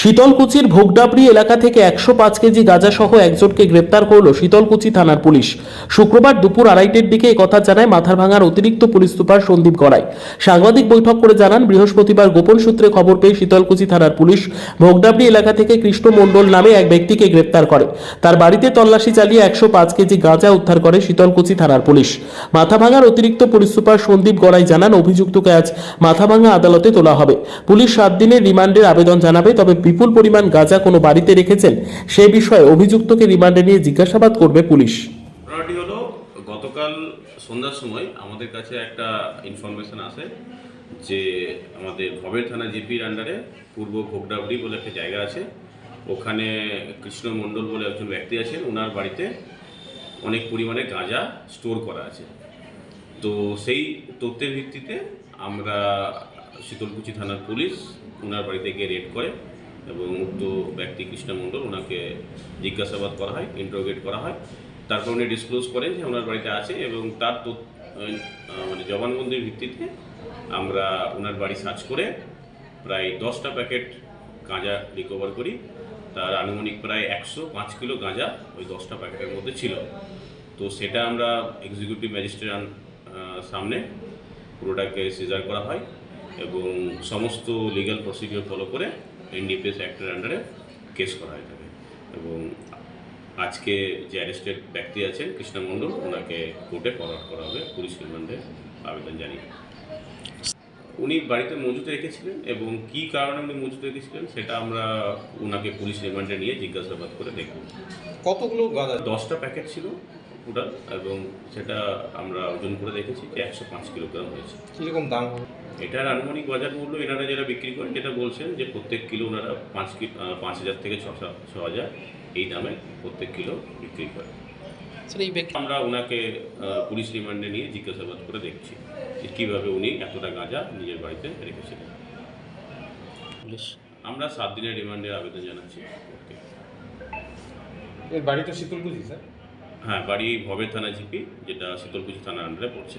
শীতলকুচির ভোগডাবড়ি এলাকা থেকে একশো পাঁচ কেজি গাঁজা সহ একজনকে গ্রেপ্তার করল শীতলকুচি থানার পুলিশ। শুক্রবার দুপুর আড়াইটের দিকে একথা জানায় মাথারভাঙার অতিরিক্ত পুলিশ সুপার সন্দীপ গড়াই। সাংবাদিক বৈঠক করে জানান, বৃহস্পতিবার গোপন সূত্রে খবর পেয়ে শীতলকুচি থানার পুলিশ ভোগডাবড়ি এলাকা থেকে কৃষ্ণ মণ্ডল নামে এক ব্যক্তিকে গ্রেপ্তার করে। তার বাড়িতে তল্লাশি চালিয়ে একশো পাঁচ কেজি গাঁজা উদ্ধার করে শীতলকুচি থানার পুলিশ। মাথাভাঙার অতিরিক্ত পুলিশ সুপার সন্দীপ গড়াই জানান, অভিযুক্তকে আজ মাথাভাঙা আদালতে তোলা হবে। পুলিশ সাত দিনের রিমান্ডের আবেদন জানাবে, তবে বিপুল পরিমাণ গাঁজা কোনো বাড়িতে রেখেছেন, সে বিষয়ে অভিযুক্তকে রিমান্ডে নিয়ে জিজ্ঞাসাবাদ করবে পুলিশ। হলো গতকাল সন্ধ্যার সময় আমাদের কাছে একটা ইনফরমেশন আসে যে আমাদের ভবের থানা জিপির আন্ডারে পূর্ব ভোগডাবড়ি বলে একটা জায়গা আছে। ওখানে কৃষ্ণ মণ্ডল বলে একজন ব্যক্তি আছেন, ওনার বাড়িতে অনেক পরিমাণে গাঁজা স্টোর করা আছে। তো সেই তথ্যের ভিত্তিতে আমরা শীতলকুচি থানার পুলিশ ওনার বাড়িতে গিয়ে রেড করে এবং উক্ত ব্যক্তি কৃষ্ণ মণ্ডল, ওনাকে জিজ্ঞাসাবাদ করা হয় ইন্টারোগেট করা হয়। তারপর উনি ডিসক্লোজ করেন যে ওনার বাড়িতে আছে এবং তার মানে জবানবন্দির ভিত্তিতে আমরা ওনার বাড়ি সার্চ করে প্রায় দশটা প্যাকেট গাঁজা রিকভার করি। তার আনুমানিক প্রায় একশো পাঁচ কিলো গাঁজা ওই দশটা প্যাকেটের মধ্যে ছিল। তো সেটা আমরা এক্সিকিউটিভ ম্যাজিস্ট্রেট সামনে পুরোটাকে সিজার করা হয় এবং সমস্ত লিগ্যাল প্রসিডিওর ফলো করে এনডিপিএস অ্যাক্টের আন্ডারে কেস করা হয়ে থাকে। এবং আজকে যে অ্যারেস্টেড ব্যক্তি আছেন কৃষ্ণ মণ্ডল ওনাকে কোর্টে ফরওয়ার্ড করা হবে পুলিশ রিমান্ডে আবেদন জানিয়ে। উনি বাড়িতে মজুত রেখেছিলেন এবং কী কারণে উনি মজুত রেখেছিলেন সেটা আমরা ওনাকে পুলিশ রিমান্ডে নিয়ে জিজ্ঞাসাবাদ করে দেখব। কতগুলো গাঁজা দশটা প্যাকেট ছিল। টোটাল এবং সেটা আমরা ওজন করে দেখেছি যে একশো পাঁচ কিলোগ্রাম হয়েছে। কীরকম দাম? এটার আনুমানিক বাজার মূল্য এনারা যারা বিক্রি করেন যেটা বলছেন যে প্রত্যেক কিলো ওনারা পাঁচ কি পাঁচ হাজার থেকে ছ হাজার এই দামে প্রত্যেক কিলো বিক্রি করে আমরা ওনাকে পুলিশ রিমান্ডে নিয়ে জিজ্ঞাসাবাদ করে দেখছি যে কীভাবে উনি এতটা গাঁজা নিজের বাড়িতে রেখেছিলেন আমরা সাত দিনের রিমান্ডের আবেদন জানাচ্ছি। এর বাড়ি তো শীতলকুচি স্যার? হ্যাঁ বাড়ি ভবের থানা জিপি যেটা শীতলকুচি থানার আন্ডারে পড়ছে।